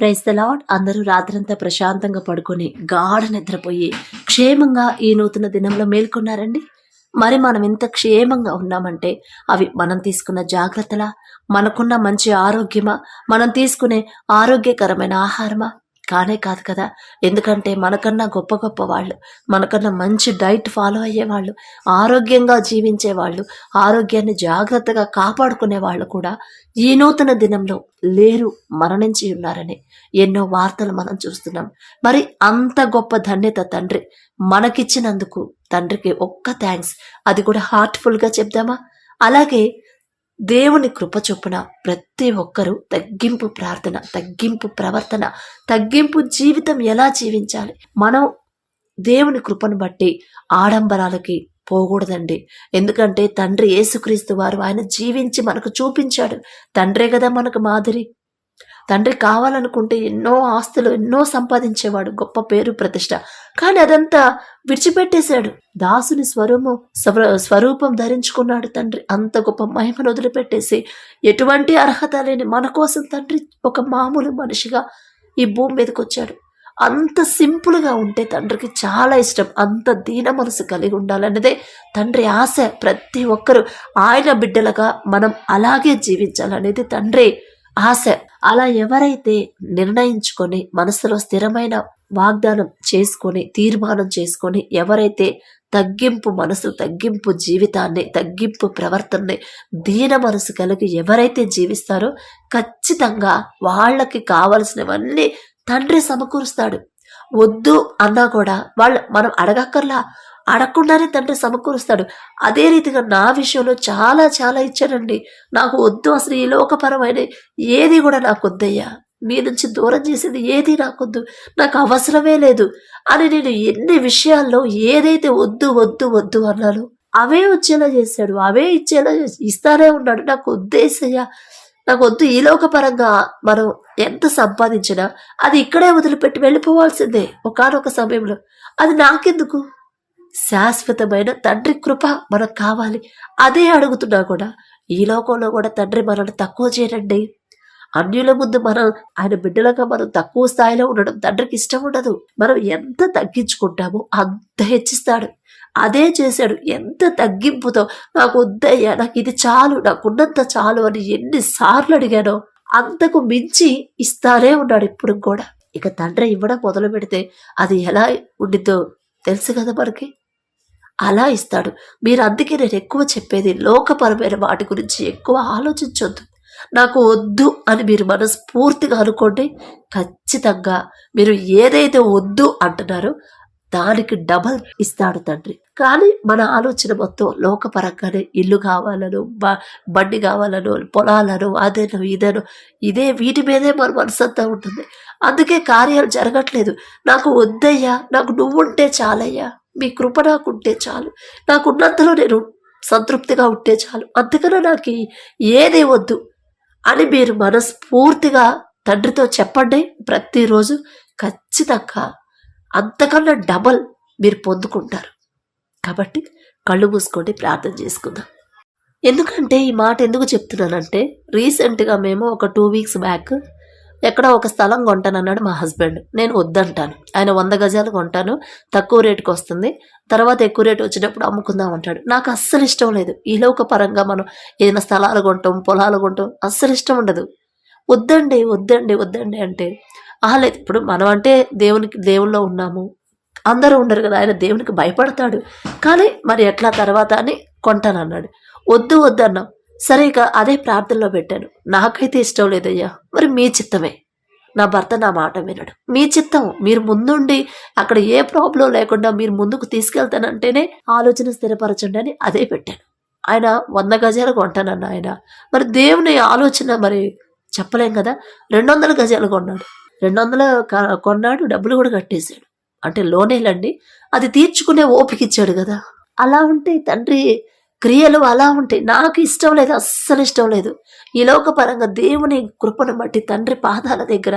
Price the lord అందరూ రాత్రంతా ప్రశాంతంగా పడుకొని గాఢ నిద్రపోయి క్షేమంగా ఈ నూతన దినంలో మేల్కొన్నారండి? మరి మనం ఇంత క్షేమంగా ఉన్నామంటే అవి మనం తీసుకున్న జాగ్రత్తలా? మనకున్న మంచి ఆరోగ్యమా? మనం తీసుకునే ఆరోగ్యకరమైన ఆహారమా? కానే కాదు కదా. ఎందుకంటే మనకన్నా గొప్ప గొప్ప వాళ్ళు మనకన్నా మంచి డైట్ ఫాలో అయ్యే వాళ్ళు ఆరోగ్యంగా జీవించే వాళ్ళు ఆరోగ్యాన్ని జాగ్రత్తగా కాపాడుకునే వాళ్ళు కూడా ఈ నూతన దినంలో లేరు మరణించి ఉన్నారని ఎన్నో వార్తలు మనం చూస్తున్నాం. మరి అంత గొప్ప ధన్యత తండ్రి మనకిచ్చినందుకు తండ్రికి ఒక్క థ్యాంక్స్ అది కూడా హార్ట్ఫుల్గా చెప్దామా? అలాగే దేవుని కృప చొప్పున ప్రతి ఒక్కరూ తగ్గింపు ప్రార్థన తగ్గింపు ప్రవర్తన తగ్గింపు జీవితం ఎలా జీవించాలి? మనం దేవుని కృపను బట్టి ఆడంబరాలకి పోకూడదండి. ఎందుకంటే తండ్రి యేసుక్రీస్తు వారు ఆయన జీవించి మనకు చూపించాడు. తండ్రే కదా మనకు మాదిరి. తండ్రి కావాలనుకుంటే ఎన్నో ఆస్తులు ఎన్నో సంపాదించేవాడు. గొప్ప పేరు ప్రతిష్ట. కానీ అదంతా విడిచిపెట్టేశాడు. దాసుని స్వరూపం స్వర- స్వరూపం ధరించుకున్నాడు తండ్రి. అంత గొప్ప మహిమను వదిలిపెట్టేసి ఎటువంటి అర్హత లేని మన కోసం తండ్రి ఒక మామూలు మనిషిగా ఈ భూమి మీదకి వచ్చాడు. అంత సింపుల్గా ఉంటే తండ్రికి చాలా ఇష్టం. అంత దీన మనసు కలిగి ఉండాలన్నదే తండ్రి ఆశ. ప్రతి ఒక్కరూ ఆయన బిడ్డలుగా మనం అలాగే జీవించాలనేది తండ్రి ఆశ. అలా ఎవరైతే నిర్ణయించుకొని మనసులో స్థిరమైన వాగ్దానం చేసుకొని తీర్మానం చేసుకొని ఎవరైతే తగ్గింపు మనసు తగ్గింపు జీవితాన్ని తగ్గింపు ప్రవర్తనని దీన మనసు కలిగి ఎవరైతే జీవిస్తారో ఖచ్చితంగా వాళ్ళకి కావలసినవన్నీ తండ్రి సమకూరుస్తాడు. వద్దు అన్నా కూడా వాళ్ళు మనం అడగక్కర్లా. అడగకుండానే తండ్రి సమకూరుస్తాడు. అదే రీతిగా నా విషయంలో చాలా చాలా ఇచ్చాడండి. నాకు వద్దు అసలు ఈ లోకపరమైన ఏది కూడా నాకు వద్దయ్యా. మీ నుంచి దూరం చేసేది ఏది నాకొద్దు నాకు అవసరమే లేదు అని నేను ఎన్ని విషయాల్లో ఏదైతే వద్దు వద్దు వద్దు అన్నాను అవే వచ్చేలా చేశాడు అవే ఇచ్చేలా ఇస్తానే ఉన్నాడు. నాకు వద్దేసయ్యా నాకు వద్దు. ఈ లోకపరంగా మనం ఎంత సంపాదించినా అది ఇక్కడే వదిలిపెట్టి వెళ్ళిపోవాల్సిందే ఒకనొక సమయంలో. అది నాకెందుకు? శాశ్వతమైన తండ్రి కృప మనకు కావాలి. అదే అడుగుతున్నా కూడా ఈ లోకంలో కూడా తండ్రి మనల్ని తక్కువ చేయరండి. అన్యుల ముందు మనం ఆయన బిడ్డలుగా మనం తక్కువ స్థాయిలో ఉండడం తండ్రికి ఇష్టం ఉండదు. మనం ఎంత తగ్గించుకుంటామో అంత హెచ్చిస్తాడు. అదే చేశాడు. ఎంత తగ్గింపుతో నాకు వద్దయ్యా నాకు ఇది చాలు నాకున్నంత చాలు అని ఎన్నిసార్లు అడిగానో అంతకు మించి ఇస్తానే ఉన్నాడు ఇప్పుడు కూడా. ఇక తండ్రి ఇవ్వడం మొదలు పెడితే అది ఎలా ఉండిద్దో తెలుసు కదా మనకి? అలా ఇస్తాడు. మీరు అందుకే నేను ఎక్కువ చెప్పేది లోకపరమైన వాటి గురించి ఎక్కువ ఆలోచించొద్దు. నాకు వద్దు అని మీరు మనస్ఫూర్తిగా అనుకోండి ఖచ్చితంగా మీరు ఏదైతే వద్దు అంటున్నారో దానికి డబల్ ఇస్తాడు తండ్రి. కానీ మన ఆలోచన మొత్తం లోకపరంగానే ఇల్లు కావాలను బ బండి కావాలను పొలాలను అదేనో ఇదేనో ఇదే వీటి మీదే మన మనసంతా ఉంటుంది. అందుకే కార్యాలు జరగట్లేదు. నాకు వద్దయ్యా నాకు నువ్వుంటే చాలయ్యా మీ కృప నాకు ఉంటే చాలు నాకున్నంతలో నేను సంతృప్తిగా ఉంటే చాలు అందుకనే నాకు ఈ- ఏది వద్దు. అని మీరు మనస్ఫూర్తిగా తండ్రితో చెప్పండి. ప్రతిరోజు ఖచ్చితంగా అంతకన్నా డబల్ మీరు పొందుకుంటారు. కాబట్టి కళ్ళు మూసుకొని ప్రార్థన చేసుకుందాం. ఎందుకంటే ఈ మాట ఎందుకు చెప్తున్నానంటే రీసెంట్గా మేము ఒక టూ వీక్స్ బ్యాక్ ఎక్కడో ఒక స్థలం కొంటానన్నాడు మా హస్బెండ్. నేను వద్దంటాను. ఆయన వంద గజాలు కొంటాను తక్కువ రేటుకి వస్తుంది. తర్వాత ఎక్కువ రేటు వచ్చినప్పుడు అమ్ముకుందాం అంటాడు. నాకు అస్సలు ఇష్టం లేదు. ఈ లోక పరంగా మనం ఏదైనా స్థలాలు కొంటాం పొలాలు కొంటాం అస్సలు ఇష్టం ఉండదు. వద్దండి వద్దండి వద్దండి అంటే ఆహాలేదు ఇప్పుడు మనం అంటే దేవునికి దేవుల్లో ఉన్నాము. అందరూ ఉండరు కదా. ఆయన దేవునికి భయపడతాడు. కానీ మరి ఎట్లా తర్వాత అని కొంటానన్నాడు. వద్దు వద్దన్నాం. సరే ఇక అదే ప్రార్థనలో పెట్టాను. నాకైతే ఇష్టం లేదయ్యా. మరి మీ చిత్తమే. నా భర్త నా మాట వినడు. మీ చిత్తం మీరు ముందుండి అక్కడ ఏ ప్రాబ్లం లేకుండా మీరు ముందుకు తీసుకెళ్తానంటేనే ఆలోచన స్థిరపరచండి అని అదే పెట్టాను. ఆయన వంద గజాలు కొంటానన్న ఆయన. మరి దేవుని ఆలోచన మరి చెప్పలేం కదా? రెండు వందల గజాలు కొన్నాడు. రెండు వందల కొన్నాడు డబ్బులు కూడా కట్టేశాడు. అంటే లోనేలండి అది తీర్చుకునే ఓపిక ఇచ్చాడు కదా. అలా ఉంటే తండ్రి క్రియలు అలా ఉంటాయి. నాకు ఇష్టం లేదు అస్సలు ఇష్టం లేదు. ఈ లోకపరంగా దేవుని కృపను బట్టి తండ్రి పాదాల దగ్గర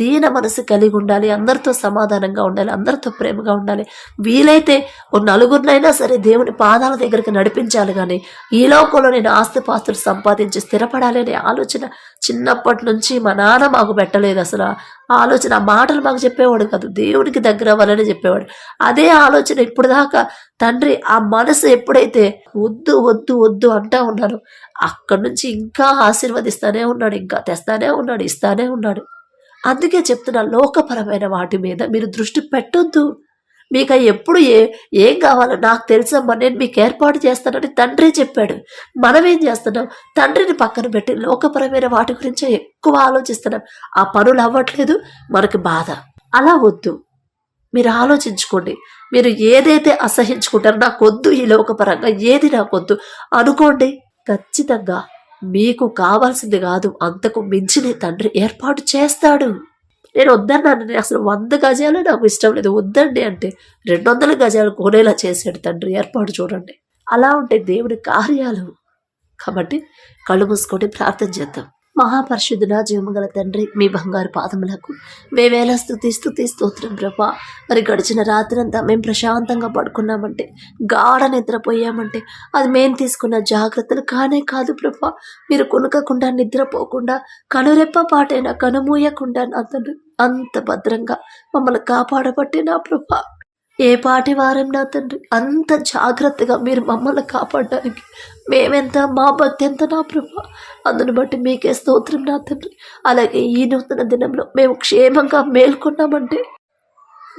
దీన మనసు కలిగి ఉండాలి అందరితో సమాధానంగా ఉండాలి అందరితో ప్రేమగా ఉండాలి. వీలైతే ఓ నలుగురినైనా సరే దేవుని పాదాల దగ్గరికి నడిపించాలి కానీ ఈ లోకంలో నేను ఆస్తిపాస్తులు సంపాదించి స్థిరపడాలి అనే ఆలోచన చిన్నప్పటి నుంచి మా నాన్న మాకు పెట్టలేదు అసలు. ఆ ఆలోచన ఆ మాటలు మాకు చెప్పేవాడు కాదు. దేవునికి దగ్గర అవ్వాలని చెప్పేవాడు. అదే ఆలోచన ఇప్పుడు దాకా తండ్రి ఆ మనసు ఎప్పుడైతే వద్దు వద్దు వద్దు అంటా ఉన్నాను అక్కడి నుంచి ఇంకా ఆశీర్వదిస్తానే ఉన్నాడు ఇంకా తెస్తానే ఉన్నాడు ఇస్తానే ఉన్నాడు. అందుకే చెప్తున్నా లోకపరమైన వాటి మీద మీరు దృష్టి పెట్టొద్దు. మీకు ఎప్పుడు ఏ ఏం కావాలో? నాకు తెలుసమ్మా నేను మీకు ఏర్పాటు చేస్తానని తండ్రి చెప్పాడు. మనం ఏం చేస్తున్నాం? తండ్రిని పక్కన పెట్టి లోకపరమైన వాటి గురించే ఎక్కువ ఆలోచిస్తున్నాం. ఆ పనులు అవ్వట్లేదు మనకి బాధ. అలా వద్దు. మీరు ఆలోచించుకోండి. మీరు ఏదైతే అసహించుకుంటారో నాకు వద్దు ఈ లోకపరంగా ఏది నాకు వద్దు అనుకోండి ఖచ్చితంగా మీకు కావాల్సింది కాదు అంతకు మించిన తండ్రి ఏర్పాటు చేస్తాడు. నేను వద్దన్నాను నేను అసలు వంద గజాలు నాకు ఇష్టం లేదు. వద్దండి అంటే రెండు వందల గజాలు కొనేలా చేశాడు తండ్రి. ఏర్పాటు చూడండి. అలా ఉంటే దేవుడి కార్యాలు. కాబట్టి కళ్ళు మూసుకొని ప్రార్థన చేద్దాం. మహాపరిశుద్ధుడ జీవమగల తండ్రి మీ బంగారు పాదములకు మేవేళ స్థుతి స్థుతి స్తోత్రం ప్రభా. మరి గడిచిన రాత్రంతా మేము ప్రశాంతంగా పడుకున్నామంటే గాఢ నిద్రపోయామంటే అది మేము తీసుకున్న జాగ్రత్తలు కానే కాదు ప్రభా. మీరు కొనుకకుండా నిద్రపోకుండా కనురెప్ప పాటైనా కనుమూయకుండా నా తండ్రి. అంత భద్రంగా మమ్మల్ని కాపాడబట్టి నా ప్రభా. ఏ పాటి వారం నా తండ్రి అంత జాగ్రత్తగా మీరు మమ్మల్ని కాపాడడానికి మేమెంత మా భక్తి ఎంత నా ప్రభా. అందును బట్టి మీకే స్తోత్రం నా తండ్రి. అలాగే ఈ నూతన దినంలో మేము క్షేమంగా మేల్కొన్నామంటే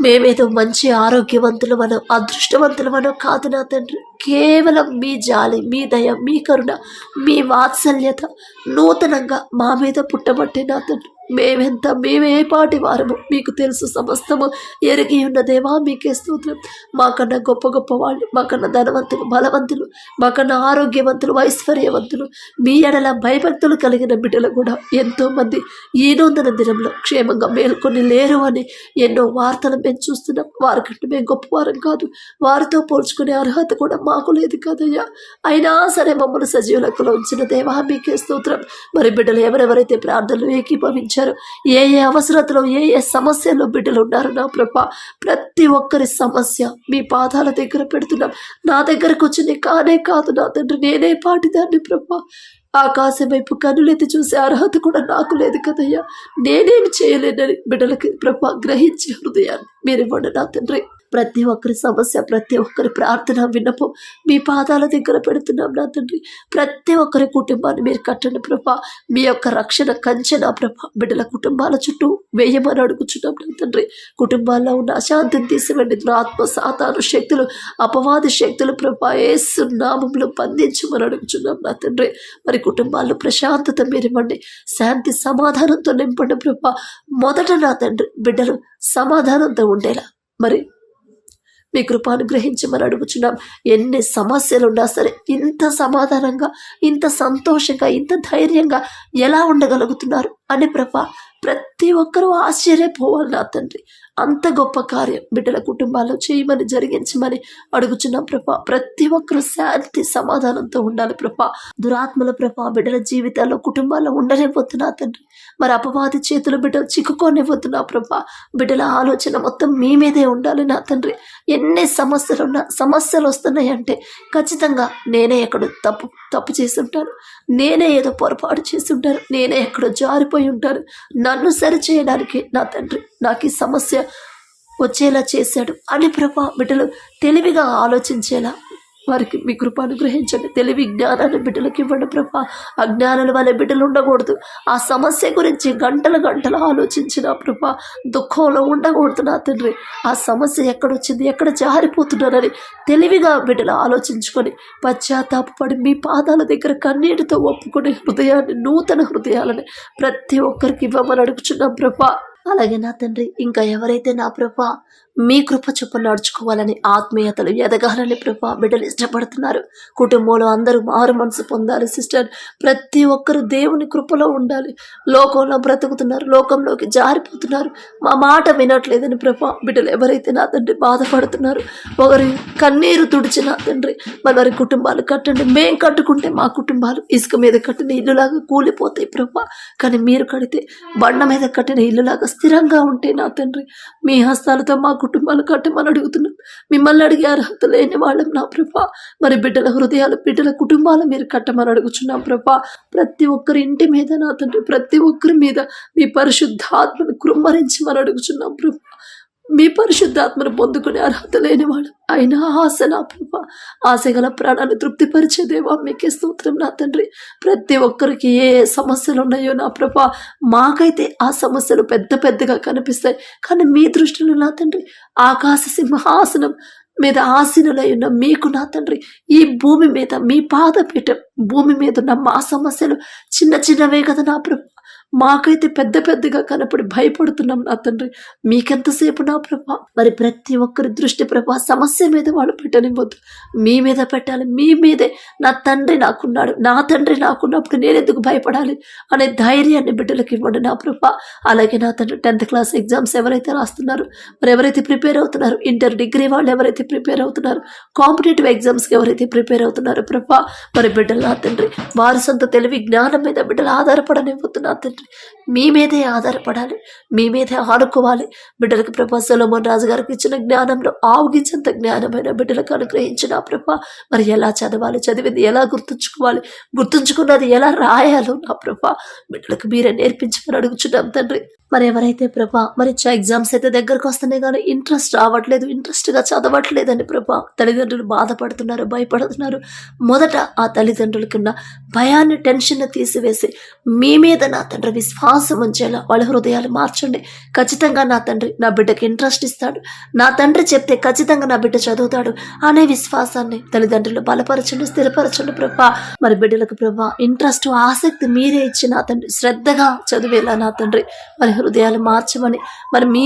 మేమేదో మంచి ఆరోగ్యవంతులమనో అదృష్టవంతులమనో కాదు నా తండ్రి. కేవలం మీ జాలి మీ దయ మీ కరుణ మీ వాత్సల్యత నూతనంగా మా మీద పుట్టబట్టే నా తండ్రి. మేమెంత మేమే పాటి వారము మీకు తెలుసు సమస్తము ఎరిగి ఉన్న దేవా మీకే స్తోత్రం. మాకన్నా గొప్ప గొప్ప వాళ్ళు మాకన్నా ధనవంతులు బలవంతులు మాకన్నా ఆరోగ్యవంతులు ఐశ్వర్యవంతులు మీ ఎడల భయభక్తులు కలిగిన బిడ్డలు కూడా ఎంతోమంది ఈ నూతన దినంలో క్షేమంగా మేల్కొని లేరు అని ఎన్నో వార్తలు మేము చూస్తున్నాం. వారికంటే మేము గొప్పవారం కాదు. వారితో పోల్చుకునే అర్హత కూడా మాకు లేదు కదయ్యా. అయినా సరే మమ్మల్ని సజీవులకు ఉంచిన దేవా మీకే స్తోత్రం. మరి బిడ్డలు ఎవరెవరైతే ప్రార్థనలు ఏకీభవించారో ఏ ఏ అవసరతలో ఏ ఏ సమస్యల్లో బిడ్డలు ఉన్నారు నా ప్రభ? ప్రతి ఒక్కరి సమస్య మీ పాదాల దగ్గర పెడుతున్నాం. నా దగ్గరకు వచ్చింది కానే కాదు నా తండ్రి నేనే పాటిదాన్ని ప్రభ. ఆకాశం వైపు కనులెత్తి చూసే అర్హత కూడా నాకు లేదు కదయ్యా. నేనేమి చేయలేనని బిడ్డలకి ప్రభ గ్రహించే హృదయాన్ని మీరు ఇవ్వండి నా తండ్రి. ప్రతి ఒక్కరి సమస్య ప్రతి ఒక్కరి ప్రార్థన విన్నపం మీ పాదాల దగ్గర పెడుతున్నాం నా తండ్రి. ప్రతి ఒక్కరి కుటుంబాన్ని మీరు కట్టండి ప్రభా. మీ యొక్క రక్షణ కంచె నా ప్రభా. బిడ్డల కుటుంబాల చుట్టూ వేయమని అడుగుచున్నాం నా తండ్రి. కుటుంబాల్లో ఉన్న అశాంతిని తీసివండి ఆత్మ సాతాను శక్తులు అపవాది శక్తులు ప్రభా ఏసు నామంలో బంధించమని అడుగుచున్నాం నా తండ్రి. మరి కుటుంబాల్లో ప్రశాంతత మీరు ఇవ్వండి. శాంతి సమాధానంతో నింపండి ప్రభా. మొదట నా తండ్రి. బిడ్డలు సమాధానంతో ఉండేలా. మరి మీ కృపాను గ్రహించమని అడుగుచున్నాం. ఎన్ని సమస్యలు ఉన్నా సరే ఇంత సమాధానంగా ఇంత సంతోషంగా ఇంత ధైర్యంగా ఎలా ఉండగలుగుతున్నారు? అని ప్రభా ప్రతి ఒక్కరూ ఆశ్చర్యపోవాలి నా తండ్రి. అంత గొప్ప కార్యం బిడ్డల కుటుంబాల్లో చేయమని జరిగించమని అడుగుచున్నాం ప్రభా. ప్రతి ఒక్కరు శాంతి సమాధానంతో ఉండాలి ప్రభా. దురాత్మల ప్రభా బిడ్డల జీవితాల్లో కుటుంబాల్లో ఉండనివ్వద్దు తండ్రి. మరి అపవాది చేతులు బిడ్డలు చిక్కుకోనివ్వద్దు నా ప్రభా. బిడ్డల ఆలోచన మొత్తం మీ మీదే ఉండాలి నా తండ్రి. ఎన్ని సమస్యలు ఉన్నా సమస్యలు వస్తున్నాయి అంటే ఖచ్చితంగా నేనే ఎక్కడో తప్పు తప్పు చేస్తుంటాను నేనే ఏదో పొరపాటు చేస్తుంటాను నేనే ఎక్కడో జారిపో జారిపోయి ఉంటారు. నన్ను సరి చేయడానికి నా తండ్రి నాకు ఈ సమస్య వచ్చేలా చేశాడు. అని ప్రభా బిడ్డలు తెలివిగా ఆలోచించేలా వారికి మీ కృప అనుగ్రహించండి తెలివి జ్ఞానాన్ని బిడ్డలకు ఇవ్వండి ప్రభా. అజ్ఞానాలు వాళ్ళ బిడ్డలు ఉండకూడదు. ఆ సమస్య గురించి గంటలు గంటలు ఆలోచించిన ప్రభా దుఃఖంలో ఉండకూడదు నా తండ్రి. ఆ సమస్య ఎక్కడొచ్చింది ఎక్కడ జారిపోతున్నారని తెలివిగా బిడ్డలు ఆలోచించుకొని పశ్చాత్తాపడి మీ పాదాల దగ్గర కన్నీటితో ఒప్పుకునే హృదయాన్ని నూతన హృదయాలని ప్రతి ఒక్కరికి ఇవ్వమని అడుగుచున్నాం ప్రభా. అలాగే నా తండ్రి ఇంకా ఎవరైతే నా ప్రభా మీ కృప చొప్పున నడుచుకోవాలని ఆత్మీయతలు ఎదగాలని ప్రభా బిడ్డలు ఇష్టపడుతున్నారు. కుటుంబంలో అందరూ మారు మనసు పొందాలి సిస్టర్. ప్రతి ఒక్కరు దేవుని కృపలో ఉండాలి. లోకంలో బ్రతుకుతున్నారు లోకంలోకి జారిపోతున్నారు. మా మాట వినట్లేదని ప్రభా బిడ్డలు ఎవరైతే నా తండ్రి బాధపడుతున్నారు ఒకరి కన్నీరు తుడిచి నా తండ్రి మరి వారి కుటుంబాలు కట్టండి. మేం కట్టుకుంటే మా కుటుంబాలు ఇసుక మీద కట్టిన ఇల్లులాగా కూలిపోతాయి ప్రభా. కానీ మీరు కడితే బండ మీద కట్టిన ఇల్లులాగా స్థిరంగా ఉంటే నా తండ్రి మీ హస్తాలతో మా కుటుంబాలు కట్టమని అడుగుతున్నాం. మిమ్మల్ని అడిగే అర్హత లేని వాళ్ళం నా ప్రభా. మరి బిడ్డల హృదయాలు బిడ్డల కుటుంబాలు మీరు కట్టమని అడుగుచున్నాం ప్రభా. ప్రతి ఒక్కరి ఇంటి మీద నా తండ్రి ప్రతి ఒక్కరి మీద మీ పరిశుద్ధాత్మను కృమ్మరించమని అడుగుచున్నాం ప్రభా. మీ పరిశుద్ధాత్మను పొందుకునే అర్హత లేనివాడు. అయినా ఆశ నా ప్రభా. ఆశ గల ప్రాణాన్ని తృప్తిపరిచే దేవా మీకే స్తోత్రం నా తండ్రి. ప్రతి ఒక్కరికి ఏ సమస్యలు ఉన్నాయో నా ప్రభ మాకైతే ఆ సమస్యలు పెద్ద పెద్దగా కనిపిస్తాయి. కానీ మీ దృష్టిలో నా తండ్రి ఆకాశ సింహాసనం మీద ఆసీనులై ఉన్న మీకు నా తండ్రి ఈ భూమి మీద మీ పాదపీఠం భూమి మీద ఉన్న మా సమస్యలు చిన్న చిన్నవే కదా నా ప్రభు. మాకైతే పెద్ద పెద్దగా కనపడి భయపడుతున్నాం నా తండ్రి. మీకెంతసేపు నా ప్రభా? మరి ప్రతి ఒక్కరి దృష్టి ప్రభా సమస్య మీద వాళ్ళు పెట్టనివ్వద్దు. మీ మీద పెట్టాలి మీ మీదే. నా తండ్రి నాకున్నాడు నా తండ్రి నాకున్నప్పుడు నేను ఎందుకు భయపడాలి అనే ధైర్యాన్ని బిడ్డలకు ఇవ్వండి నా ప్రభా. అలాగే నా తండ్రి టెన్త్ క్లాస్ ఎగ్జామ్స్ ఎవరైతే రాస్తున్నారు మరి ఎవరైతే ప్రిపేర్ అవుతున్నారు ఇంటర్ డిగ్రీ వాళ్ళు ఎవరైతే ప్రిపేర్ అవుతున్నారు కాంపిటేటివ్ ఎగ్జామ్స్కి ఎవరైతే ప్రిపేర్ అవుతున్నారో ప్రభా మరి బిడ్డలు నా తండ్రి వారి సొంత తెలివి జ్ఞానం మీద బిడ్డలు ఆధారపడనివ్వద్దు నా తండ్రి. మీ మీదే ఆధారపడాలి మీ మీదే ఆడుకోవాలి బిడ్డలకు ప్రభా సొలమోన్ రాజు గారికి ఇచ్చిన జ్ఞానంలో ఆవుగించంత జ్ఞానమైన బిడ్డలకు అనుగ్రహించిన ప్రభా. మరి ఎలా చదవాలి చదివింది ఎలా గుర్తుంచుకోవాలి గుర్తుంచుకున్నది ఎలా రాయాలో నా ప్రభా. బిడ్డలకు మీరే నేర్పించమని అడుగుచున్నాం తండ్రి. మరి ఎవరైతే ప్రభా? మరి ఎగ్జామ్స్ అయితే దగ్గరకు వస్తున్నాయి కానీ ఇంట్రెస్ట్ రావట్లేదు. ఇంట్రెస్ట్గా చదవట్లేదని ప్రభా. తల్లిదండ్రులు బాధపడుతున్నారు భయపడుతున్నారు. మొదట ఆ తల్లిదండ్రులకున్న భయాన్ని టెన్షన్ తీసివేసి మీ మీద నా తండ్రి విశ్వాసం ఉంచేలా వాళ్ళ హృదయాలు మార్చండి. ఖచ్చితంగా నా తండ్రి నా బిడ్డకి ఇంట్రెస్ట్ ఇస్తాడు. నా తండ్రి చెప్తే ఖచ్చితంగా నా బిడ్డ చదువుతాడు అనే విశ్వాసాన్ని తల్లిదండ్రులు బలపరచండి స్థిరపరచండి ప్రభా. మరి బిడ్డలకు ప్రభా ఇంట్రెస్ట్ ఆసక్తి మీరే ఇచ్చి నా తండ్రి శ్రద్ధగా చదివేలా నా తండ్రి. మరి హృదయాలు మార్చమని. మరి మీ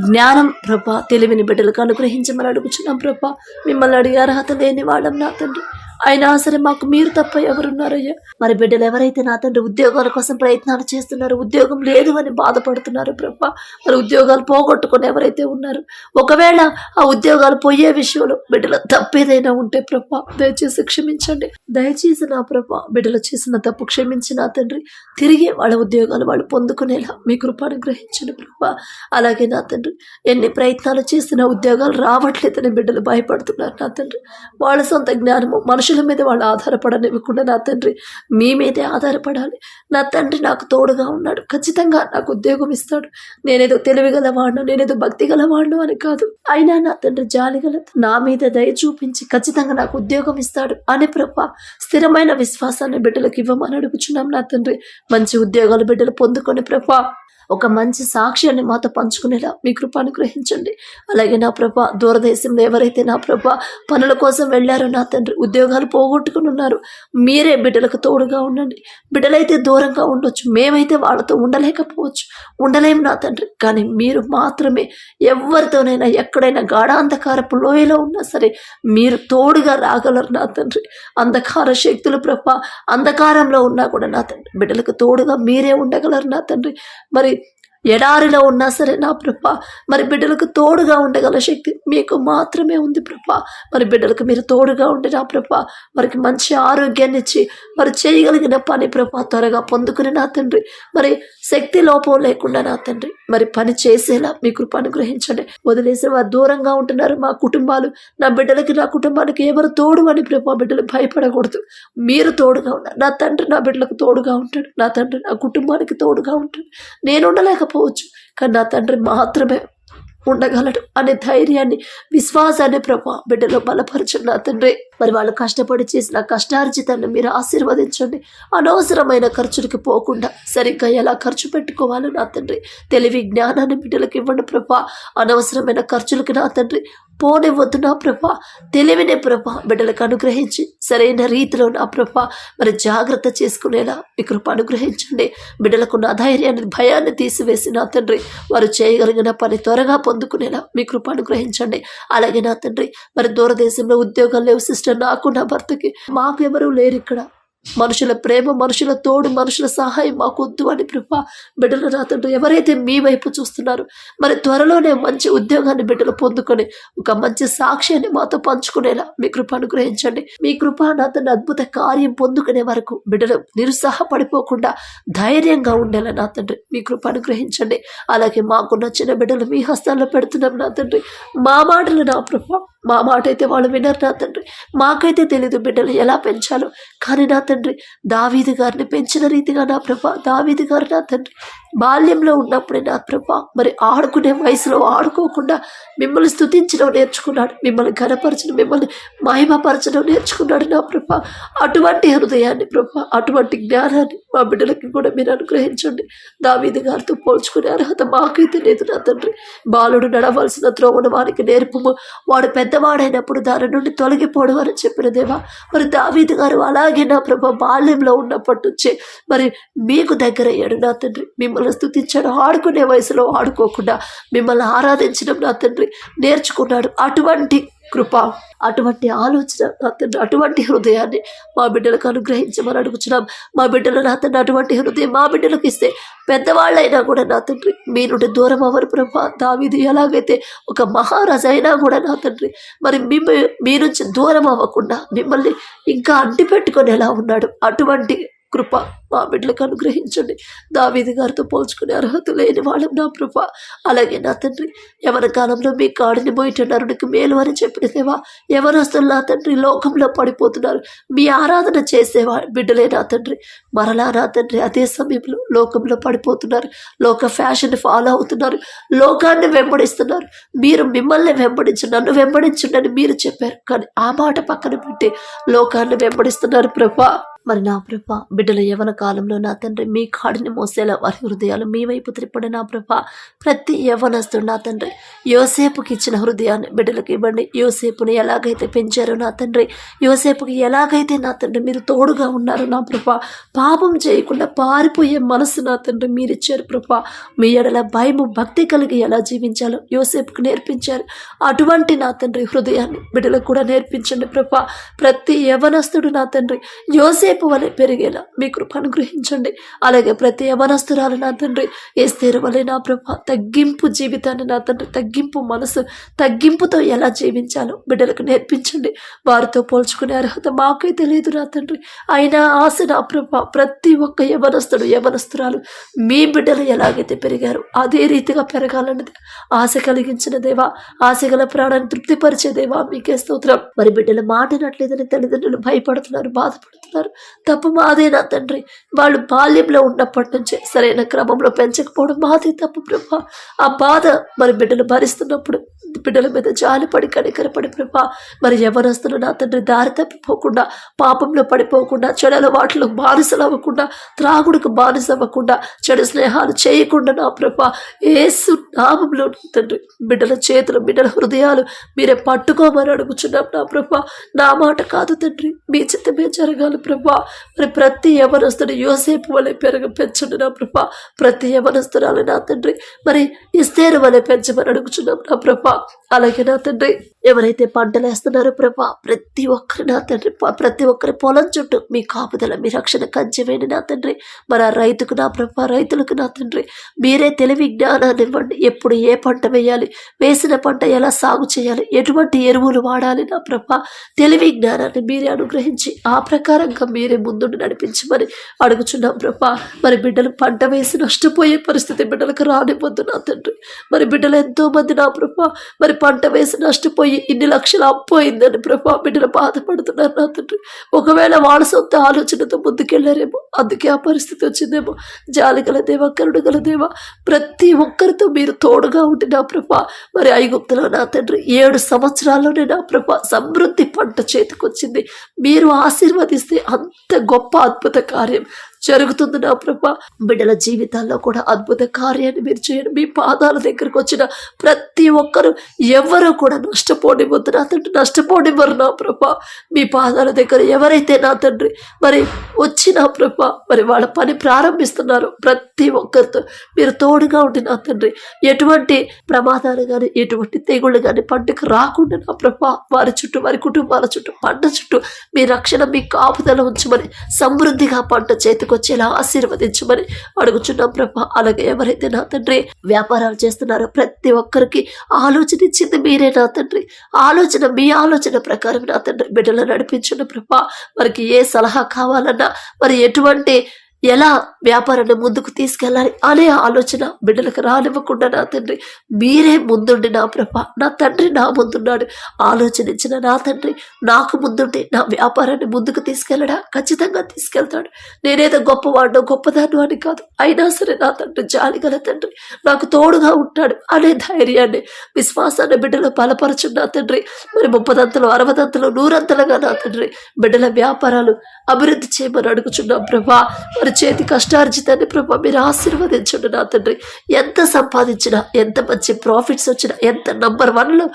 జ్ఞానం ప్రభా తెలివిని బిడ్డలకు అనుగ్రహించమని అడుగుచున్నాం ప్రభా. మిమ్మల్ని అడిగే అర్హత లేని వాళ్ళం నా తండ్రి. అయినా సరే మాకు మీరు తప్ప ఎవరున్నారయ్యా? మరి బిడ్డలు ఎవరైతే నా తండ్రి ఉద్యోగాల కోసం ప్రయత్నాలు చేస్తున్నారు ఉద్యోగం లేదు అని బాధపడుతున్నారు ప్రభా మరి ఉద్యోగాలు పోగొట్టుకుని ఎవరైతే ఉన్నారు ఒకవేళ ఆ ఉద్యోగాలు పోయే విషయంలో బిడ్డల తప్పేదైనా ఉంటే ప్రభా దయచేసి క్షమించండి. దయచేసి నా ప్రభా బిడ్డలు చేసిన తప్పు క్షమించి నా తండ్రి తిరిగి వాళ్ళ ఉద్యోగాలు వాళ్ళు పొందుకునేలా మీ కృపను గ్రహించండి ప్రభా. అలాగే నా తండ్రి ఎన్ని ప్రయత్నాలు చేసినా ఉద్యోగాలు రావట్లేదని బిడ్డలు భయపడుతున్నారు నా తండ్రి. వాళ్ళ సొంత జ్ఞానము మనుషులు మీద వాళ్ళు ఆధారపడనివ్వకుండా నా తండ్రి మీ మీదే ఆధారపడాలి. నా తండ్రి నాకు తోడుగా ఉన్నాడు. ఖచ్చితంగా నాకు ఉద్యోగం ఇస్తాడు. నేనేదో తెలివి గలవాడు నేనేదో భక్తి గలవాడు అని కాదు. అయినా నా తండ్రి జాలిగల నా మీద దయ చూపించి ఖచ్చితంగా నాకు ఉద్యోగం ఇస్తాడు అని ప్రభా స్థిరమైన విశ్వాసాన్ని బిడ్డలకు ఇవ్వమని అడుగుచున్నాం నా తండ్రి. మంచి ఉద్యోగాలు బిడ్డలు పొందుకొని ప్రభా ఒక మంచి సాక్ష్యాన్ని మాతో పంచుకునేలా మీ కృప అనుగ్రహించండి. అలాగే నా ప్రభ దూరదేశంలో ఎవరైతే నా ప్రభ పనుల కోసం వెళ్ళారో నా తండ్రి ఉద్యోగాలు పోగొట్టుకుని ఉన్నారు మీరే బిడ్డలకు తోడుగా ఉండండి. బిడ్డలైతే దూరంగా ఉండొచ్చు మేమైతే వాళ్ళతో ఉండలేకపోవచ్చు ఉండలేము నా తండ్రి. కానీ మీరు మాత్రమే ఎవరితోనైనా ఎక్కడైనా గాఢాంధకారపు లోయలో ఉన్నా సరే మీరు తోడుగా రాగలరు నా తండ్రి. అంధకార శక్తులు ప్రభ అంధకారంలో ఉన్నా కూడా నా తండ్రి బిడ్డలకు తోడుగా మీరే ఉండగలరు నా తండ్రి. మరి ఎడారిలో ఉన్నా సరే నా ప్రభ మరి బిడ్డలకు తోడుగా ఉండగల శక్తి మీకు మాత్రమే ఉంది ప్రభ. మరి బిడ్డలకు మీరు తోడుగా ఉండి నా ప్రభ వారికి మంచి ఆరోగ్యాన్ని ఇచ్చి మరి చేయగలిగిన పని ప్రభ త్వరగా పొందుకుని నా తండ్రి. మరి శక్తి లోపం లేకుండా నా తండ్రి మరి పని చేసేలా మీ కృప అనుగ్రహించండి. వదిలేసి వారు దూరంగా ఉంటున్నారు మా కుటుంబాలు నా బిడ్డలకి నా కుటుంబానికి ఎవరు తోడు అని ప్రభా బిడ్డలు భయపడకూడదు. మీరు తోడుగా ఉన్నారు నా తండ్రి నా బిడ్డలకు తోడుగా ఉంటాడు. నా తండ్రి నా కుటుంబానికి తోడుగా ఉంటాడు. నేను ఉండలేక ఉండలేకపోవచ్చు కానీ నా తండ్రి మాత్రమే ఉండగలడు అనే ధైర్యాన్ని విశ్వాసాన్ని ప్రభా బిడ్డలో బలపరచండి నా తండ్రి. మరి వాళ్ళు కష్టపడి చేసిన కష్టార్జితాన్ని మీరు ఆశీర్వదించండి. అనవసరమైన ఖర్చులకి పోకుండా సరిగ్గా ఎలా ఖర్చు పెట్టుకోవాలో నా తండ్రి. తెలివి జ్ఞానాన్ని బిడ్డలకు ఇవ్వండి ప్రభా. అనవసరమైన ఖర్చులకి నా తండ్రి. పోనివ్వద్దు నా ప్రభ? తెలివినే ప్రభా బిడ్డలకు అనుగ్రహించి సరైన రీతిలో నా ప్రభా మరి జాగ్రత్త చేసుకునేలా మీ కృప అనుగ్రహించండి. బిడ్డలకు నా ధైర్యాన్ని భయాన్ని తీసివేసి నా తండ్రి వారు చేయగలిగిన పని త్వరగా పొందుకునేలా మీ కృప అనుగ్రహించండి. అలాగే నా తండ్రి మరి దూరదేశంలో ఉద్యోగాలు లేవు సిస్టర్ నాకు నా భర్తకి మాకు ఎవరు లేరు ఇక్కడ మనుషుల ప్రేమ మనుషుల తోడు మనుషుల సహాయం మాకు వద్దు అని ప్రభా బిడ్డలు నా తండ్రి ఎవరైతే మీ వైపు చూస్తున్నారు మరి త్వరలోనే మంచి ఉద్యోగాన్ని బిడ్డలు పొందుకొని ఒక మంచి సాక్ష్యాన్ని మాతో పంచుకునేలా మీ కృప అనుగ్రహించండి. మీ కృప నా తండ్రి అద్భుత కార్యం పొందుకునే వరకు బిడ్డలు నిరుత్సాహపడిపోకుండా ధైర్యంగా ఉండేలా నా తండ్రి మీ కృప అనుగ్రహించండి. అలాగే మాకు నచ్చిన బిడ్డలు మీ హస్తాల్లో పెడుతున్నాం నా తండ్రి. మా మాటలు నా ప్రభా మా మాట అయితే వాళ్ళు వినరు నా తండ్రి. మాకైతే తెలియదు బిడ్డలు ఎలా పెంచాలో కానీ నా తండ్రి తండ్రి దావీదు గారిని పెంచిన రీతిగా నా ప్రభ దావీదు గారు నా తండ్రి. బాల్యంలో ఉన్నప్పుడే నా ప్రభ మరి ఆడుకునే వయసులో ఆడుకోకుండా మిమ్మల్ని స్థుతించడం నేర్చుకున్నాడు. మిమ్మల్ని ఘనపరచడం మిమ్మల్ని మహిమపరచడం నేర్చుకున్నాడు నా ప్రభ. అటువంటి హృదయాన్ని ప్రభ అటువంటి జ్ఞానాన్ని మా బిడ్డలకి కూడా మీరు అనుగ్రహించండి. దావీదు గారితో పోల్చుకునే అర్హత మాకైతే లేదు నా తండ్రి. బాలుడు నడవలసిన త్రోవను వారికి నేర్పము. వాడు పెద్దవాడైనప్పుడు దాని నుండి తొలగిపోడు అని చెప్పిన దేవా మరి దావీదు గారు అలాగే నా ప్రభు బాల్యంలో ఉన్నప్పటి నుంచే మరి మీకు దగ్గర అయ్యాడు నా తండ్రి. మిమ్మల్ని స్థుతించాడు. ఆడుకునే వయసులో ఆడుకోకుండా మిమ్మల్ని ఆరాధించడం నా తండ్రి. నేర్చుకున్నాడు. అటువంటి కృప అటువంటి ఆలోచన నా తండ్రి అటువంటి హృదయాన్ని మా బిడ్డలకు అనుగ్రహించమని అడుగుతున్నాం మా బిడ్డలు నా తండ్రి అటువంటి హృదయం మా బిడ్డలకు ఇస్తే పెద్దవాళ్ళైనా కూడా నా తండ్రి మీ నుండి దూరం అవ్వరు ప్రభా. దావిది ఎలాగైతే ఒక మహారాజు అయినా కూడా నా తండ్రి మరి మిమ్మ మీ నుంచి దూరం అవ్వకుండా మిమ్మల్ని ఇంకా అంటిపెట్టుకొని ఎలా ఉన్నాడు. అటువంటి కృప మా బిడ్డలకు అనుగ్రహించండి. దావీది గారితో పోల్చుకునే అర్హత లేని వాళ్ళం నా కృప అలాగే నా తండ్రి ఎవరి కాలంలో మీ కాడిని పోయిటున్నారు నీకు మేలు అని చెప్పిన దేవా ఎవరస్తులు నా తండ్రి లోకంలో పడిపోతున్నారు. మీ ఆరాధన చేసేవా బిడ్డలే నా తండ్రి. మరలా నా తండ్రి అదే సమయంలో లోకంలో పడిపోతున్నారు. లోక ఫ్యాషన్ ఫాలో అవుతున్నారు. లోకాన్ని వెంబడిస్తున్నారు. మీరు మిమ్మల్ని వెంబడించు నన్ను వెంబడించుండని మీరు చెప్పారు. కానీ ఆ మాట పక్కన పెట్టి లోకాన్ని వెంబడిస్తున్నారు ప్రభా. మరి నా ప్రభ బిడ్డల యవన కాలంలో నా తండ్రి మీ కాడిని మోసేలా వారి హృదయాలు మీ వైపు త్రిప్పడి నా ప్రభ ప్రతి యవనస్తుడు నా తండ్రి యోసేపుకి ఇచ్చిన హృదయాన్ని బిడ్డలకు ఇవ్వండి. యోసేపుని ఎలాగైతే పెంచారో నా తండ్రి యోసేపుకి ఎలాగైతే నా తండ్రి మీరు తోడుగా ఉన్నారో నా ప్రభ పాపం చేయకుండా పారిపోయే మనసు నా తండ్రి మీరు ఇచ్చారు ప్రభ. మీ ఎడల భయము భక్తి కలిగి ఎలా జీవించాలో యోసేపుకు నేర్పించారు. అటువంటి నా తండ్రి హృదయాన్ని బిడ్డలకు కూడా నేర్పించండి ప్రభ. ప్రతి యవనస్తుడు నా తండ్రి యోసేపు వలె పెరిగేలా మీ కృపను గ్రహించండి అలాగే ప్రతి యవనస్తురాలు నా తండ్రి ఏస్తేరు వలె నా ప్రభ తగ్గింపు జీవితాన్ని నా తండ్రి తగ్గింపు మనసు తగ్గింపుతో ఎలా జీవించాలో బిడ్డలకు నేర్పించండి. వారితో పోల్చుకునే అర్హత మాకే తెలియదు నా తండ్రి. అయినా ఆశ నా ప్రభ ప్రతి ఒక్క యవనస్తుడు యవనస్తురాలు మీ బిడ్డలు ఎలాగైతే పెరిగారు అదే రీతిగా పెరగాలన్నది ఆశ కలిగించిన దేవా ఆశ గల ప్రాణాన్ని తృప్తిపరిచే దేవా మీకే స్తోత్రం. మరి బిడ్డలు మాటినట్లేదని తల్లిదండ్రులు భయపడుతున్నారు బాధపడుతున్నారు. తప్పు మాదేనా తండ్రి. వాళ్ళు బాల్యంలో ఉన్నప్పటి నుంచే సరైన క్రమంలో పెంచకపోవడం మాదే తప్పు ప్రభా. ఆ బాధ మరి బిడ్డలు భరిస్తున్నప్పుడు బిడ్డల మీద జాలిపడి కనికరపడి ప్రభా మరి ఎవరస్తులు నా తండ్రి దారి తప్పిపోకుండా పాపంలో పడిపోకుండా చెడల వాటిలో బానిసలు అవ్వకుండా త్రాగుడికి బానిస అవ్వకుండా చెడు స్నేహాలు చేయకుండా నా ప్రభా ఏసు నామంలో తండ్రి బిడ్డల చేతులు బిడ్డల హృదయాలు మీరే పట్టుకోమని అడుగుచున్నాం నా ప్రభా. నా మాట కాదు తండ్రి మీ చిత్తమే జరగాలి ప్రభా. మరి ప్రతి యవనస్తుడు యోసేపు వలె పెరగ పెంచండి నా ప్రభా. ప్రతి యవనస్తురాలు నా తండ్రి మరి ఇస్తేరు వలె పెంచమని అడుగుచున్నాం నా ప్రభా. అలాగే నా తండ్రి ఎవరైతే పంటలేస్తున్నారో ప్రభా ప్రతి ఒక్కరి నా తండ్రి ప్రతి ఒక్కరి పొలం చుట్టూ మీ కాపుదల మీ రక్షణ కంచెవేని నా తండ్రి. మరి ఆ రైతుకు నా ప్రభా రైతులకు నా తండ్రి. మీరే తెలివి జ్ఞానాన్ని ఇవ్వండి. ఎప్పుడు ఏ పంట వేయాలి వేసిన పంట ఎలా సాగు చేయాలి ఎటువంటి ఎరువులు వాడాలి నా ప్రభా. తెలివి జ్ఞానాన్ని మీరే అనుగ్రహించి ఆ ప్రకారంగా మీరే ముందుండి నడిపించమని అడుగుచున్నాం ప్రభా. మరి బిడ్డలు పంట వేసి నష్టపోయే పరిస్థితి బిడ్డలకు రానివ్వద్దు నా తండ్రి. మరి బిడ్డలు ఎంతోమంది నా ప్రభా మరి పంట వేసి నష్టపోయి ఇన్ని లక్షలు అప్పు అయిందని ప్రభా బిడ్డను బాధపడుతున్నారు నా తండ్రి. ఒకవేళ వాళ్ళ సొంత ఆలోచనతో ముందుకెళ్ళారేమో అందుకే ఆ పరిస్థితి వచ్చిందేమో. జాలి గల దేవ కరుడు గల దేవ ప్రతి ఒక్కరితో మీరు తోడుగా ఉండి నా ప్రభా. మరి ఐగుప్తులో నా తండ్రి ఏడు సంవత్సరాల్లోనే నా ప్రభా సమృద్ధి పంట చేతికొచ్చింది. మీరు ఆశీర్వదిస్తే అంత గొప్ప అద్భుత కార్యం. జరుగుతుంది నా ప్రభా. బిడ్డల జీవితాల్లో కూడా అద్భుత కార్యాన్ని మీరు చేయండి. మీ పాదాల దగ్గరకు వచ్చిన ప్రతి ఒక్కరు ఎవరు కూడా నష్టపోనివ్వద్దు. నా తండ్రి నష్టపోనివ్వరు నా ప్రభా. మీ పాదాల దగ్గర ఎవరైతే నా తండ్రి మరి వచ్చి నా మరి వాళ్ళ పని ప్రారంభిస్తున్నారు ప్రతి ఒక్కరితో మీరు తోడుగా ఉండి నా తండ్రి. ఎటువంటి ప్రమాదాలు కానీ ఎటువంటి తెగుళ్ళు కానీ పంటకు రాకుండా నా ప్రభ వారి చుట్టూ వారి కుటుంబాల చుట్టూ పంట చుట్టూ మీ రక్షణ మీ కాపుదల ఉంచమని సమృద్ధిగా పంట చేతికి వచ్చేలా ఆశీర్వదించమని అడుగుచున్నాం ప్రభా. అలాగే ఎవరైతే నా తండ్రి వ్యాపారాలు చేస్తున్నారో ప్రతి ఒక్కరికి ఆలోచన ఇచ్చింది మీరే నా తండ్రి. ఆలోచన మీ ఆలోచన ప్రకారం నా తండ్రి బిడ్డలు నడిపించిన ప్రభా. వారికి ఏ సలహా కావాలన్నా మరి ఎటువంటి ఎలా వ్యాపారాన్ని ముందుకు తీసుకెళ్ళాలి అనే ఆలోచన బిడ్డలకు రానివ్వకుండా నా తండ్రి మీరే ముందుండి నా ప్రభ నా తండ్రి నా ముందున్నాడు. ఆలోచనించిన నా తండ్రి నాకు ముందుండి నా వ్యాపారాన్ని ముందుకు తీసుకెళ్ళడా? ఖచ్చితంగా తీసుకెళ్తాడు. నేనేదో గొప్పవాడు గొప్పదాను అని కాదు. అయినా సరే నా తండ్రి జాలిగల తండ్రి నాకు తోడుగా ఉంటాడు అనే ధైర్యాన్ని విశ్వాసాన్ని బిడ్డలు బలపరచు నా తండ్రి మరి ముప్పదంతలు అరవదంతలు నూరంతలుగా నా తండ్రి బిడ్డల వ్యాపారాలు అభివృద్ధి చేయమని అడుగుచున్నాం ప్రభా మరి చేతి కష్టార్జితాన్ని ప్రభా మీరు ఆశీర్వదించండి నా తండ్రి. ఎంత సంపాదించినా ఎంత మంచి ప్రాఫిట్స్ వచ్చినా ఎంత నంబర్ వన్లో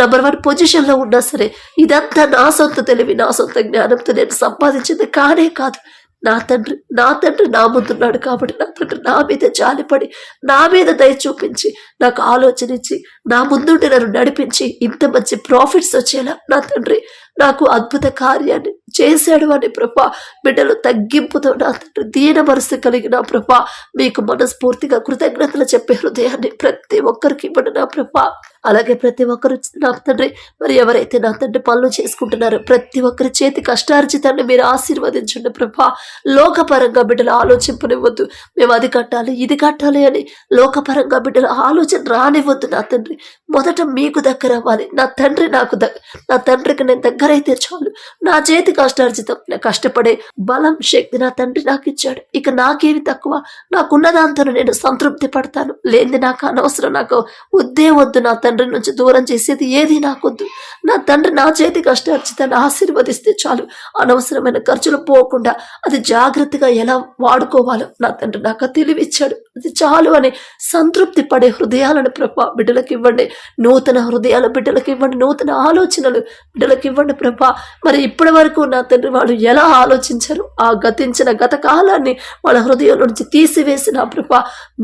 నంబర్ వన్ పొజిషన్లో ఉన్నా సరే ఇదంతా నా సొంత తెలివి నా సొంత జ్ఞానంతో నేను సంపాదించింది కానే కాదు. నా తండ్రి నా తండ్రి నా ముందున్నాడు కాబట్టి నా తండ్రి నా మీద జాలిపడి నా మీద దయ చూపించి నాకు ఆలోచన ఇచ్చి నా ముందుండి నన్ను నడిపించి ఇంత మంచి ప్రాఫిట్స్ వచ్చేలా నా తండ్రి నాకు అద్భుత కార్యాన్ని చేశాడు అని ప్రభా. బిడ్డలు తగ్గింపుతో నా తండ్రి దీన మనసు కలిగిన ప్రభా. మీకు మనస్ఫూర్తిగా కృతజ్ఞతలు చెప్పే హృదయాన్ని ప్రతి ఒక్కరికి ఇవ్వండి నా ప్రభా? అలాగే ప్రతి ఒక్కరు నా తండ్రి మరి ఎవరైతే నా తండ్రి పనులు చేసుకుంటున్నారో ప్రతి ఒక్కరి చేతి కష్టార్జితాన్ని మీరు ఆశీర్వదించండి ప్రభా. లోకపరంగా బిడ్డలు ఆలోచింపనివ్వద్దు. మేము అది కట్టాలి ఇది కట్టాలి అని లోకపరంగా బిడ్డల ఆలోచన రానివ్వద్దు నా తండ్రి. మొదట మీకు దగ్గర అవ్వాలి. నా తండ్రి నాకు దగ్గర నా తండ్రికి నేను దగ్గరైతే చాలు నా చేతి కష్టార్జితం కష్టపడే బలం శక్తి నా తండ్రి నాకు ఇచ్చాడు. ఇక నాకేమి తక్కువ? నాకున్న దాంతో నేను సంతృప్తి పడతాను. లేనిది నాకు అనవసరం. నాకు వద్దే వద్దు నా తండ్రి నుంచి దూరం చేసేది ఏది నాకొద్దు. నా తండ్రి నా చేతి కష్టార్జితాన్ని ఆశీర్వదిస్తే చాలు. అనవసరమైన ఖర్చులు పోకుండా అది జాగ్రత్తగా ఎలా వాడుకోవాలో నా తండ్రి నాకు తెలివిచ్చాడు. అది చాలు అని సంతృప్తి పడే హృదయాలను ప్రభా బిడ్డలకు ఇవ్వండి. నూతన హృదయాల బిడ్డలకు ఇవ్వండి. నూతన ఆలోచనలు బిడ్డలకు ఇవ్వండి ప్రభా. మరి ఇప్పటి వరకు నా తండ్రి వాళ్ళు ఎలా ఆలోచించారు? ఆ గతించిన గత కాలాన్ని వాళ్ళ హృదయం నుంచి తీసివేసిన ప్రభా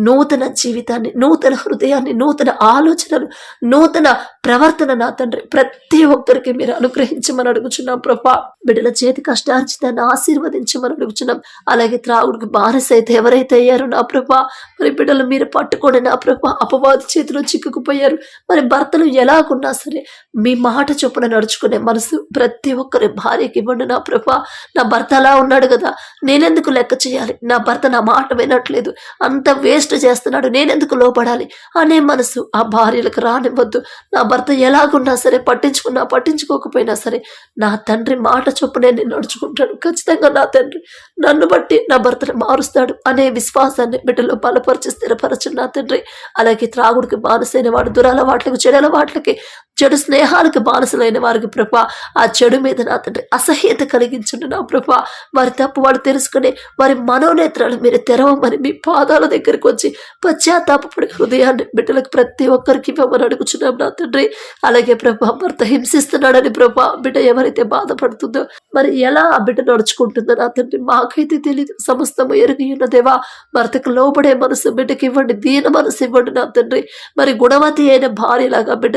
నూతన జీవితాన్ని నూతన హృదయాన్ని నూతన ఆలోచనలు నూతన ప్రవర్తన నా తండ్రి. ప్రతి ఒక్కరికి మీరు అనుగ్రహించమని అడుగుచున్నాం ప్రభా. బిడ్డల చేతి కష్టార్జితాన్ని ఆశీర్వదించమని అడుగుచున్నాం. అలాగే త్రాగుడికి బానిస అయితే ఎవరైతే అయ్యారో నా ప్రభా మరి బిడ్డలు మీరు పట్టుకొని నా ప్రభు అపవాది చేతిలో చిక్కుకుపోయారు. మరి భర్తలు ఎలాగున్నా సరే మీ మాట చొప్పున నడుచుకునే మనసు ప్రతి ఒక్కరి భార్యకి ఇవ్వండి నా ప్రభు. నా భర్త అలా ఉన్నాడు కదా నేనెందుకు లెక్క చేయాలి? నా భర్త నా మాట వినట్లేదు. అంత వేస్ట్ చేస్తున్నాడు నేనెందుకు లోపడాలి? అనే మనసు ఆ భార్యలకు రానివ్వద్దు. నా భర్త ఎలాగున్నా సరే పట్టించుకున్నా పట్టించుకోకపోయినా సరే నా తండ్రి మాట చొప్పునే నేను నడుచుకుంటాను. ఖచ్చితంగా నా తండ్రి నన్ను బట్టి నా భర్తను మారుస్తాడు అనే విశ్వాసాన్ని బిడ్డలో బలపరిచి స్థిరపరచు నా తండ్రి. అలాగే త్రాగుడికి బానిసైన వాడు దురలవాట్లకు చెడలవాట్లకి చెడు స్నేహాలకు బానిసలైన వారికి ప్రభా ఆ చెడు మీద నా తండ్రి అసహ్యత కలిగించండి నా ప్రభ. వారి తప్పు వాళ్ళు తెలుసుకుని వారి మనోనేత్రాలు మీరు తెరవమని మీ పాదాల దగ్గరకు వచ్చి పశ్చాత్తాపడి హృదయాన్ని బిడ్డలకు ప్రతి ఒక్కరికి ఇవ్వమని అడుగుచున్నాం నా తండ్రి. అలాగే ప్రభా భర్త హింసిస్తున్నాడని ప్రభ బిడ్డ ఎవరైతే బాధపడుతుందో మరి ఎలా ఆ బిడ్డ నడుచుకుంటుందో నా తండ్రి మాకైతే తెలియదు సమస్తము ఎరిగి ఉన్నదేవా భర్తకు లోబడే మనసు బిడ్డకి ఇవ్వండి దీన మనసు ఇవ్వండి నా తండ్రి. మరి గుణవతి అయిన భార్యలాగా బిడ్డ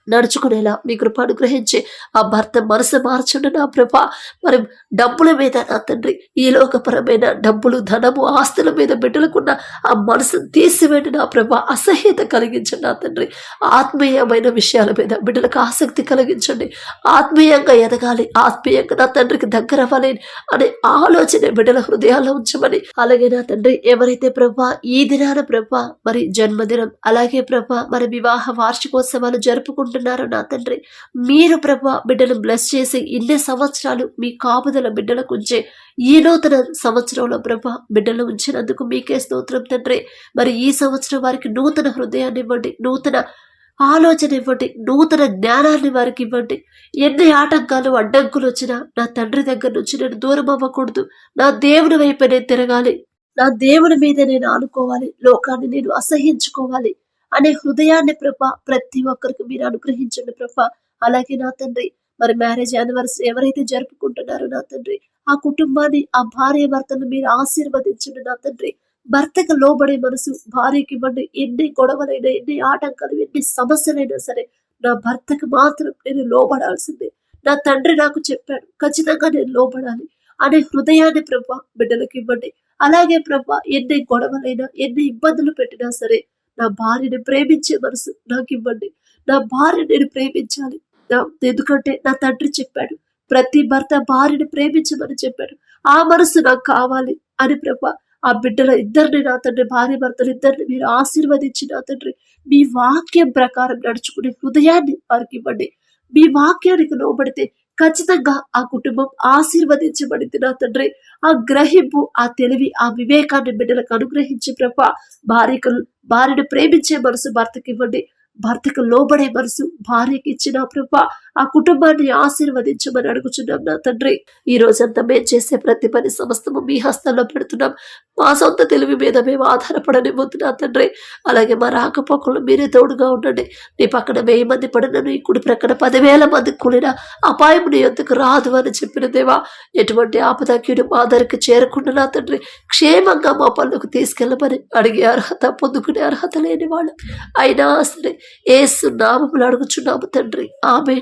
నడుచుకునేలా మీ కృప అనుగ్రహించి ఆ భర్త మనసు మార్చండి నా ప్రభ. మరి డబ్బుల మీద నా తండ్రి ఈ లోకపరమైన డబ్బులు ధనము ఆస్తుల మీద బిడ్డలకున్న ఆ మనసు తీసివేయండి నా ప్రభ. అసహ్యత కలిగించండి నా తండ్రి. ఆత్మీయమైన విషయాల మీద బిడ్డలకు ఆసక్తి కలిగించండి. ఆత్మీయంగా ఎదగాలి ఆత్మీయంగా నా తండ్రికి దగ్గర అవ్వాలి అనే ఆలోచన బిడ్డల హృదయాల్లో ఉంచమని. అలాగే నా తండ్రి ఎవరైతే ప్రభా ఈ దినాన ప్రభా మరి జన్మదినం అలాగే ప్రభా మరి వివాహ వార్షికోత్సవాలు జరుపుకుంటున్నారు నా తండ్రి. మీరు ప్రభా బిడ్డను బ్లెస్ చేసి ఇన్ని సంవత్సరాలు మీ కాపుదల బిడ్డలకు ఉంచే ఈ నూతన సంవత్సరంలో ప్రభా బిడ్డలు ఉంచినందుకు మీకే స్తోత్రం తండ్రి. మరి ఈ సంవత్సరం వారికి నూతన హృదయాన్ని ఇవ్వండి నూతన ఆలోచన ఇవ్వండి నూతన జ్ఞానాన్ని వారికి ఇవ్వండి. ఎన్ని ఆటంకాలు అడ్డంకులు వచ్చినా నా తండ్రి దగ్గర నుంచి నేను దూరం అవ్వకూడదు. నా దేవుని వైపు నేను తిరగాలి. నా దేవుని మీద నేను ఆనుకోవాలి. లోకాన్ని నేను అసహించుకోవాలి అనే హృదయాన్ని ప్రభ ప్రతి ఒక్కరికి మీరు అనుగ్రహించండి ప్రభ. అలాగే నా తండ్రి మరి మ్యారేజ్ యానివర్సరీ ఎవరైతే జరుపుకుంటున్నారో నా తండ్రి ఆ కుటుంబాన్ని ఆ భార్య భర్తను మీరు ఆశీర్వదించండి నా తండ్రి. భర్తకు లోబడే మనసు భార్యకి ఇవ్వండి. ఎన్ని గొడవలైనా ఎన్ని ఆటంకాలు ఎన్ని సమస్యలైనా సరే నా భర్తకు మాత్రం నేను లోబడాల్సిందే. నా తండ్రి నాకు చెప్పాడు ఖచ్చితంగా నేను లోబడాలి అనే హృదయాన్ని ప్రభ బిడ్డలకు ఇవ్వండి. అలాగే ప్రభా ఎన్ని గొడవలైనా ఎన్ని ఇబ్బందులు పెట్టినా సరే నా భార్యని ప్రేమించే మనసు నాకు ఇవ్వండి నా భార్య నేను ప్రేమించాలి. నా- ఎందుకంటే నా తండ్రి చెప్పాడు ప్రతి భర్త భార్యని ప్రేమించమని చెప్పాడు. ఆ మనసు నాకు కావాలి అని ప్రభ ఆ బిడ్డల ఇద్దరిని నా తండ్రి భార్య భర్తలు ఇద్దరిని మీరు ఆశీర్వదించి నా తండ్రి మీ వాక్యం ప్రకారం నడుచుకునే హృదయాన్ని వారికి ఇవ్వండి. మీ వాక్యానికి లోబడితే ఖచ్చితంగా ఆ కుటుంబం ఆశీర్వదించబడింది నా తండ్రి. ఆ గ్రహింపు ఆ తెలివి ఆ వివేకాన్ని బిడ్డలకు అనుగ్రహించి ప్రభ. భార్యకు భార్యను ప్రేమించే మనసు భర్తకి ఇవ్వండి భర్తకు లోబడే మనసు భార్యకి ఇచ్చిన ప్రభ. ఆ కుటుంబాన్ని ఆశీర్వదించమని అడుగుచున్నాం నా తండ్రి. ఈ రోజంతా మేము చేసే ప్రతి పని సమస్తము మీ హస్తంలో పెడుతున్నాం. మా సొంత తెలివి మీద మేము ఆధారపడనివ్వద్దు నా తండ్రి. అలాగే మా రాకపోకలు మీరే తోడుగా ఉండండి. నీ పక్కన వెయ్యి మంది పడినను నీ కుడి ప్రక్కన పదివేల మంది కూడిన అపాయం నీ ఎందుకు రాదు అని చెప్పిన దేవా ఎటువంటి ఆపదకీడు మా దగ్గరికి చేరకుండా నా తండ్రి క్షేమంగా మా పనులకు తీసుకెళ్ళమని అడిగే అర్హత పొందుకునే అర్హత లేని వాళ్ళు. అయినా సరే ఏసు నామములు అడుగుచున్నాము తండ్రి. ఆమె